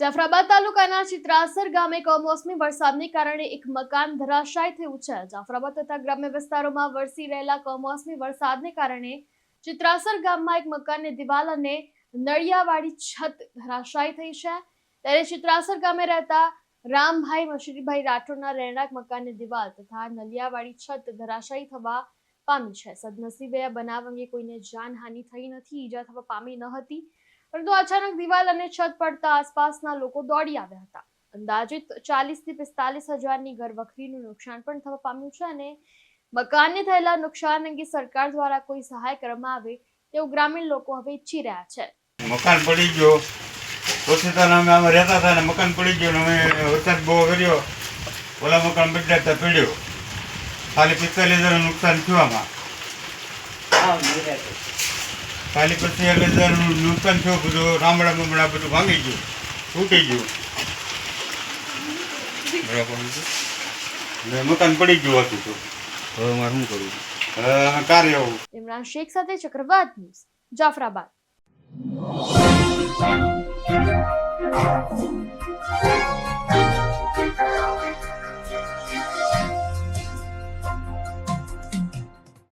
જાફરાબાદ તાલુકાના ચિત્રાસર ગામે કમોસમી વરસાદને કારણે એક મકાન ધરાશાય થયું છે. જાફરાબાદ તથા ગ્રામ્ય વિસ્તારોમાં વરસી રહેલા કમોસમી વરસાદને કારણે ચિત્રાસર ગામમાં એક મકાનની દિવાલ અને નળિયાવાળી છત ધરાશાય થઈ છે. ત્યારે ચિત્રાસર ગામે રહેતા રામભાઈ મશીરીભાઈ રાઠોડના રહેણાંક મકાનની દિવાલ તથા નળિયાવાળી છત ધરાશાયી થવા પામી છે. સદનસીબે આ બનાવ અંગે કોઈને જાનહાનિ થઈ નથી, ઈજા થવા પામી ન હતી. પરંતુ અચાનક દિવાલ અને છત પડતા આસપાસના લોકો દોડી આવ્યા હતા. અંદાજિત ચાલીસથી પિસ્તાલીસ હજારની ઘર વખરીનું નુકસાન પણ થવા પામ્યું છે અને મકાનને થયેલા નુકસાન અંગે સરકાર દ્વારા કોઈ સહાય કરવામાં આવે તેવું ગ્રામીણ લોકો હવે ઈચ્છી રહ્યા છે. મકાન પડી ગયો. ઓછીતાના અમે અમે રહેતા હતા ને મકાન પડી ગયું અમે વરસાદ બહુ કર્યો. ઓલા મકાન બદલાતા પડ્યો. ખાલી પિસ્તાલીસ હજારનું નુકસાન થયું આમાં. ખાલી પચીસ હજારનું નુકસાન થયું બધું રામડા બમડા બધું ભાંગી ગયું તૂટી ગયું બરાબર? ને મકાન પડી ગયું હતું તો હવે મારે શું કરવું કાર્ય ઇમરાન શેખ સાથે ચક્રવાત ન્યૂઝ જાફરાબાદ Thank you.